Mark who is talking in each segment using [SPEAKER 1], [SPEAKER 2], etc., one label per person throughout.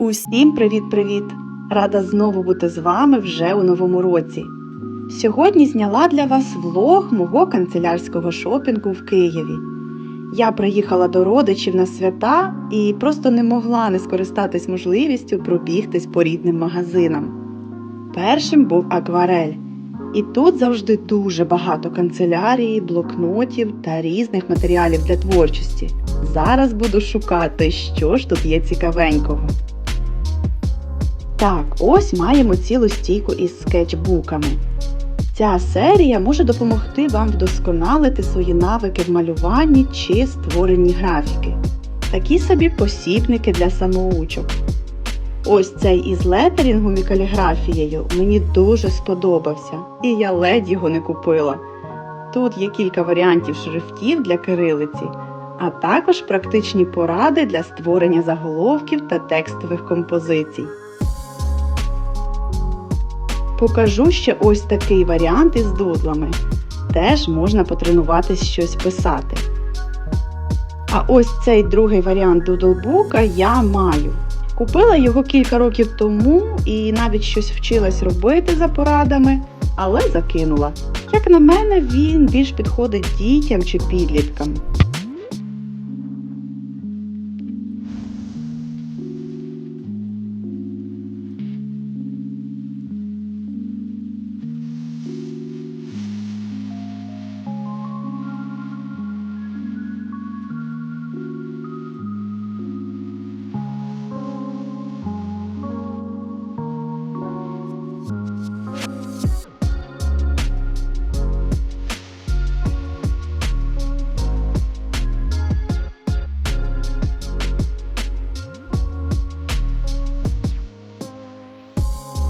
[SPEAKER 1] Усім привіт-привіт! Рада знову бути з вами вже у новому році. Сьогодні зняла для вас влог мого канцелярського шопінгу в Києві. Я приїхала до родичів на свята і просто не могла не скористатись можливістю пробігтись по рідним магазинам. Першим був акварель. І тут завжди дуже багато канцелярії, блокнотів та різних матеріалів для творчості. Зараз буду шукати, що ж тут є цікавенького. Так, ось маємо цілу стійку із скетчбуками. Ця серія може допомогти вам вдосконалити свої навики в малюванні чи створенні графіки. Такі собі посібники для самоучок. Ось цей із летерінгом і каліграфією мені дуже сподобався, і я ледь його не купила. Тут є кілька варіантів шрифтів для кирилиці, а також практичні поради для створення заголовків та текстових композицій. Покажу ще ось такий варіант із дудлами. Теж можна потренуватись щось писати. А ось цей другий варіант дудлбука я маю. Купила його кілька років тому і навіть щось вчилась робити за порадами, але закинула. Як на мене, він більш підходить дітям чи підліткам.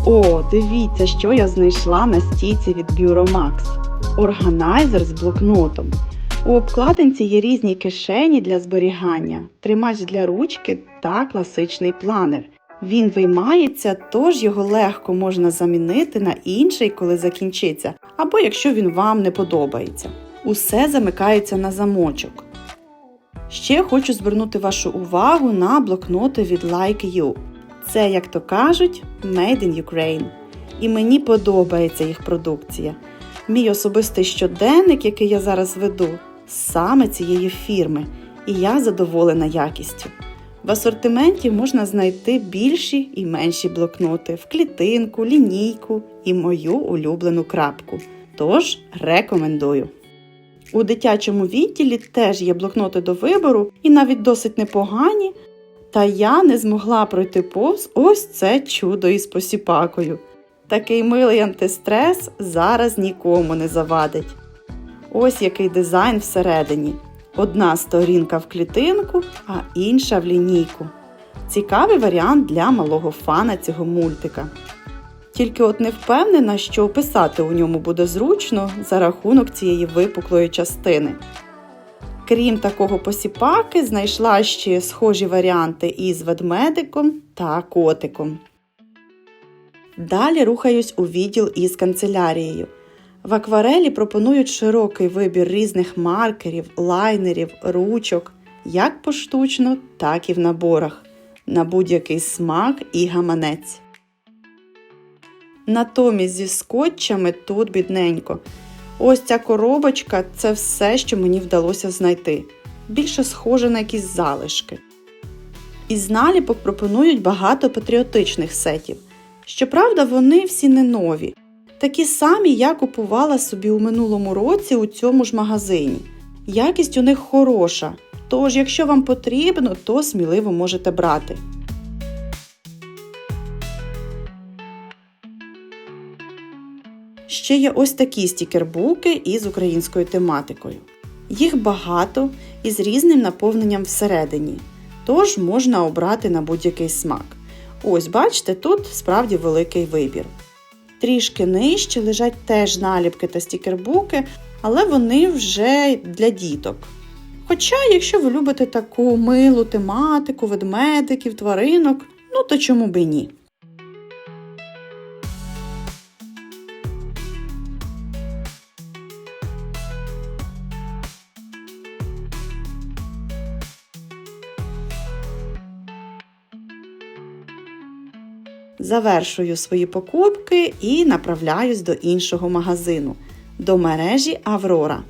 [SPEAKER 1] О, дивіться, що я знайшла на стійці від Bureau Органайзер з блокнотом. У обкладинці є різні кишені для зберігання, тримач для ручки та класичний планер. Він виймається, тож його легко можна замінити на інший, коли закінчиться, або якщо він вам не подобається. Усе замикається на замочок. Ще хочу звернути вашу увагу на блокноти від Like You. Це, як то кажуть, Made in Ukraine. І мені подобається їх продукція. Мій особистий щоденник, який я зараз веду, саме цієї фірми, і я задоволена якістю. В асортименті можна знайти більші і менші блокноти в клітинку, лінійку і мою улюблену крапку. Тож рекомендую. У дитячому відділі теж є блокноти до вибору і навіть досить непогані. Та я не змогла пройти повз ось це чудо із посіпакою. Такий милий антистрес зараз нікому не завадить. Ось який дизайн всередині. Одна сторінка в клітинку, а інша в лінійку. Цікавий варіант для малого фана цього мультика. Тільки от не впевнена, що писати у ньому буде зручно за рахунок цієї випуклої частини. Крім такого посіпаки, знайшла ще схожі варіанти із ведмедиком та котиком. Далі рухаюсь у відділ із канцелярією. В акварелі пропонують широкий вибір різних маркерів, лайнерів, ручок, як поштучно, так і в наборах, на будь-який смак і гаманець. Натомість зі скотчами тут бідненько. Ось ця коробочка це все, що мені вдалося знайти. Більше схоже на якісь залишки. Із наліпок пропонують багато патріотичних сетів. Щоправда, вони всі не нові. Такі самі я купувала собі у минулому році у цьому ж магазині. Якість у них хороша, тож, якщо вам потрібно, то сміливо можете брати. Ще є ось такі стікербуки із українською тематикою. Їх багато і з різним наповненням всередині, тож можна обрати на будь-який смак. Ось, бачите, тут справді великий вибір. Трішки нижче лежать теж наліпки та стікербуки, але вони вже для діток. Хоча, якщо ви любите таку милу тематику, ведмедиків, тваринок, ну то чому би ні? Завершую свої покупки і направляюсь до іншого магазину, до мережі Аврора.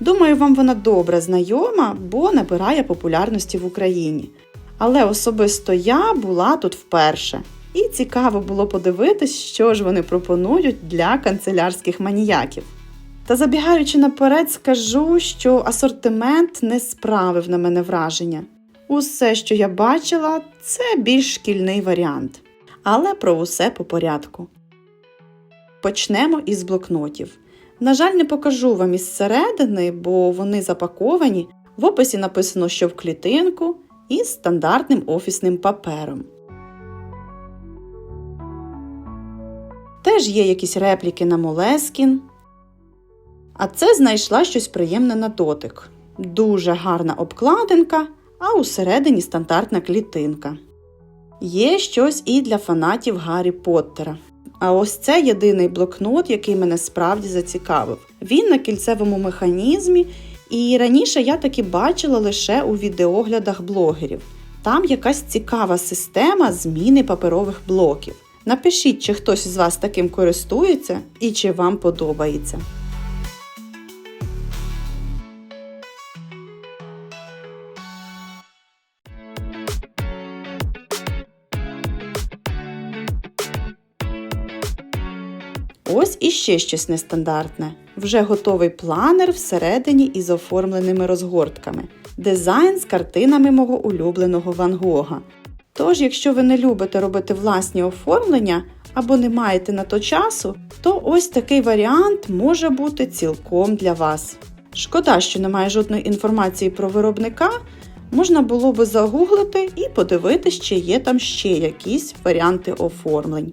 [SPEAKER 1] Думаю, вам вона добре знайома, бо набирає популярності в Україні. Але особисто я була тут вперше. І цікаво було подивитись, що ж вони пропонують для канцелярських маніяків. Та забігаючи наперед, скажу, що асортимент не справив на мене враження. Усе, що я бачила, це більш шкільний варіант. Але про усе по порядку. Почнемо із блокнотів. На жаль, не покажу вам із середини, бо вони запаковані. В описі написано, що в клітинку із стандартним офісним папером. Теж є якісь репліки на Молескін. А це знайшла щось приємне на дотик. Дуже гарна обкладинка, а усередині стандартна клітинка. Є щось і для фанатів Гаррі Поттера. А ось це єдиний блокнот, який мене справді зацікавив. Він на кільцевому механізмі, і раніше я таки бачила лише у відеоглядах блогерів. Там якась цікава система зміни паперових блоків. Напишіть, чи хтось із вас таким користується і чи вам подобається. Ось іще щось нестандартне. Вже готовий планер всередині із оформленими розгортками. Дизайн з картинами мого улюбленого Ван Гога. Тож, якщо ви не любите робити власні оформлення або не маєте на то часу, то ось такий варіант може бути цілком для вас. Шкода, що немає жодної інформації про виробника, можна було би загуглити і подивитись, чи є там ще якісь варіанти оформлень.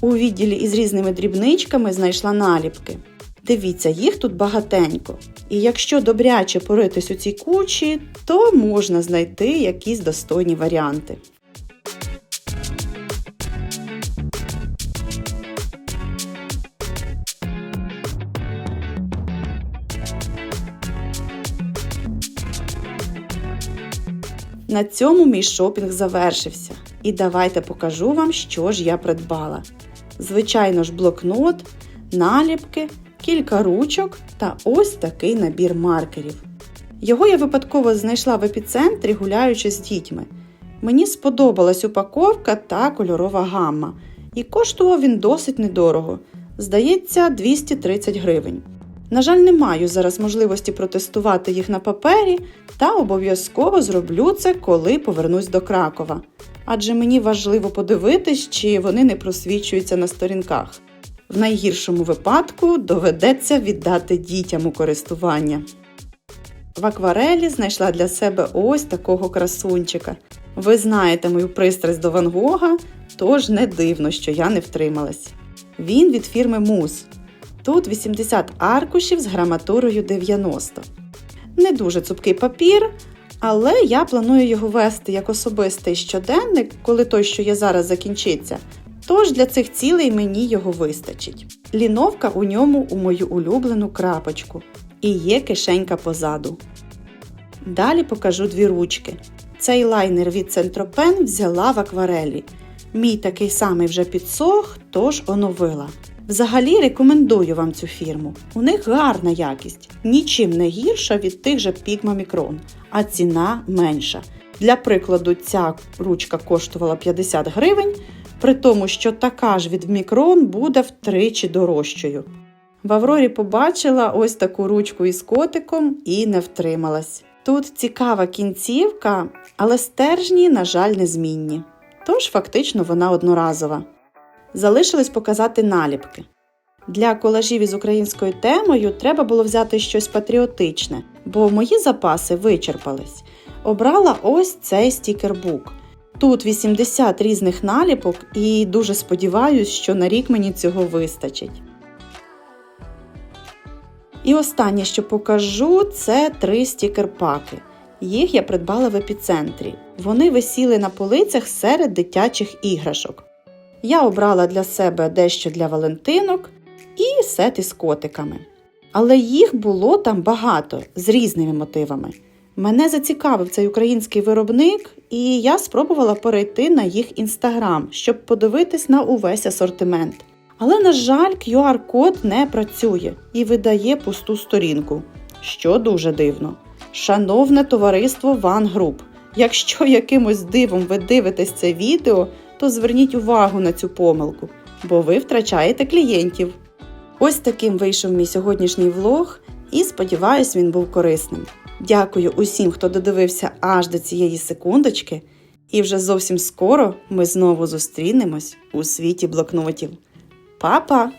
[SPEAKER 1] У відділі із різними дрібничками знайшла наліпки. Дивіться, їх тут багатенько. І якщо добряче поритись у цій кучі, то можна знайти якісь достойні варіанти. На цьому мій шопінг завершився. І давайте покажу вам, що ж я придбала. Звичайно ж, блокнот, наліпки, кілька ручок та ось такий набір маркерів. Його я випадково знайшла в епіцентрі, гуляючи з дітьми. Мені сподобалась упаковка та кольорова гамма, і коштував він досить недорого. Здається, 230 гривень. На жаль, не маю зараз можливості протестувати їх на папері, та обов'язково зроблю це, коли повернусь до Кракова. Адже мені важливо подивитись, чи вони не просвічуються на сторінках. В найгіршому випадку доведеться віддати дітям у користування. В акварелі знайшла для себе ось такого красунчика. Ви знаєте мою пристрасть до Ван Гога, тож не дивно, що я не втрималась. Він від фірми Мус. Тут 80 аркушів з граматурою 90. Не дуже цупкий папір, але я планую його вести як особистий щоденник, коли той, що є зараз, закінчиться. Тож для цих цілей мені його вистачить. Ліновка у ньому у мою улюблену крапочку. І є кишенька позаду. Далі покажу дві ручки. Цей лайнер від Центропен взяла в акварелі. Мій такий самий вже підсох, тож оновила. Взагалі рекомендую вам цю фірму. У них гарна якість, нічим не гірша від тих же Pigma Micron, а ціна менша. Для прикладу, ця ручка коштувала 50 гривень, при тому, що така ж від Micron буде втричі дорожчою. В Аврорі побачила ось таку ручку із котиком і не втрималась. Тут цікава кінцівка, але стержні, на жаль, незмінні. Тож фактично вона одноразова. Залишилось показати наліпки. Для колажів із українською темою треба було взяти щось патріотичне, бо мої запаси вичерпались. Обрала ось цей стікербук. Тут 80 різних наліпок і дуже сподіваюся, що на рік мені цього вистачить. І останнє, що покажу, це три стікер-паки. Їх я придбала в епіцентрі. Вони висіли на полицях серед дитячих іграшок. Я обрала для себе дещо для Валентинок і сет із котиками. Але їх було там багато з різними мотивами. Мене зацікавив цей український виробник, і я спробувала перейти на їх інстаграм, щоб подивитись на увесь асортимент. Але, на жаль, QR-код не працює і видає пусту сторінку, що дуже дивно. Шановне товариство One Group, якщо якимось дивом ви дивитесь це відео, то зверніть увагу на цю помилку, бо ви втрачаєте клієнтів. Ось таким вийшов мій сьогоднішній влог, і сподіваюсь, він був корисним. Дякую усім, хто додивився аж до цієї секундочки, і вже зовсім скоро ми знову зустрінемось у світі блокнотів. Па-па!